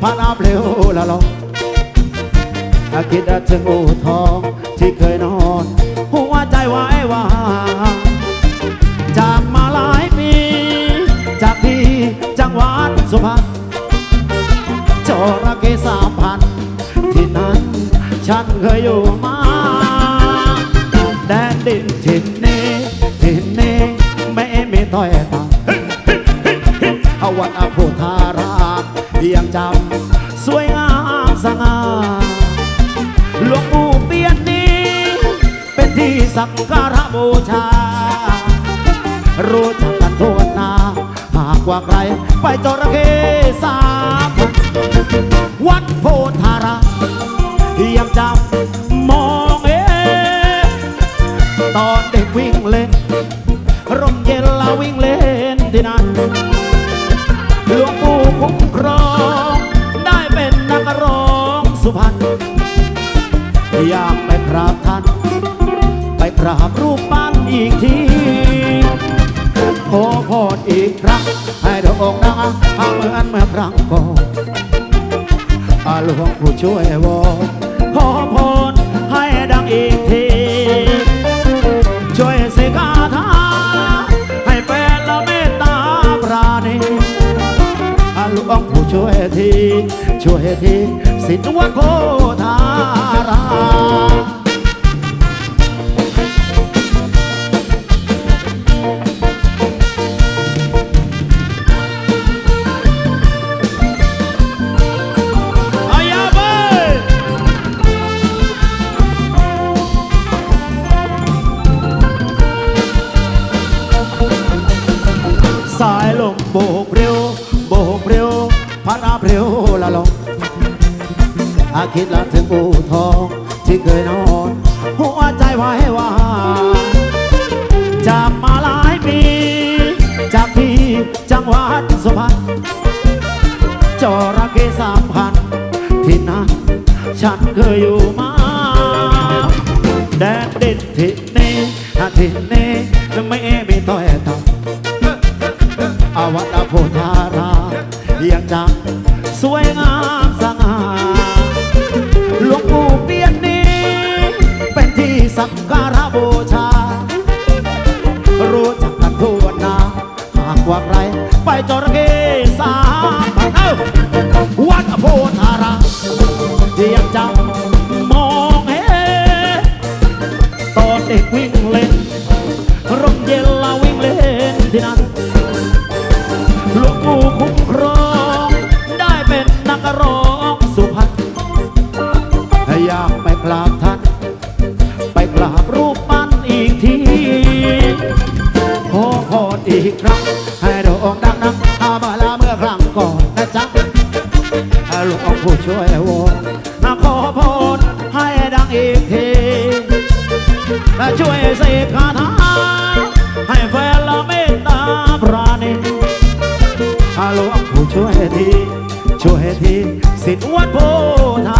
พรนาเปลวละลองอาคิดถึงอู่ทองที่เคยนอนหัวใจไว้ว่า จากมาหลายปี จากที่จังหวัดสุพรรณจระเกสามพันที่นั้นฉันเคยอยู่มาแดนดินถิ่นนี้ถิ่นนี้ไม่มีถ้อยตาามยังจำสวยงามสง่าหลวงปู่เปียนนี้ เป็นที่สักการะบูชา รู้จักกันทั่วหน้าหากว่าใครไปจระเข้สามวัดโพธารามยังจำมองเอ๊ะตอนเด็กวิ่งเล่นร่มเย็นละวิ่งเล่นที่นั่น สุพรรณอยากไปกราบท่าน ไปกราบรูปปั้นอีกทีขอพรอีกครั้ง ให้ดอกดังเอาเหมือนเมื่อครั้งก่อนอาหลวงผู้ช่วยวอขอพรให้ดังอีกที ช่วยเสกา ช่วยที ช่วยที สิทธิ์วโกธารา อาคิดละถึงอู่ทอง ที่เคยนอน หัวใจไว้ว่าจากมาหลายปี จากที่จังหวัดสุพรรณจระเข้สามพันที่นั่นฉันเคยอยู่มาแดนดินที่นี้ที่นี้ไม่มีต้อยต่ำอาวัตโพธารายังจำสวยงาม ไปจระเข้สามพันเอ้าวัดโพธารามยังจำมองเห็นตอนเด็กวิ่งเล่นร่มเย็นละวิ่งเล่นที่นั่นหลวงปู่คุ้มครองได้เป็นนักร้องสุพรรณอยากไปกราบท่าน อีกครั้ง ให้โด่งดังนังอามาลาเมื่อครั้งก่อนนะจ๊ะหลวงผู้ช่วยวอนขอพรให้ดังอีกทีและช่วยเสกคาถาให้แฟนละเมตตาปราณีหลวงผู้ช่วยทีช่วยทีสิทธิ์วัดโพธา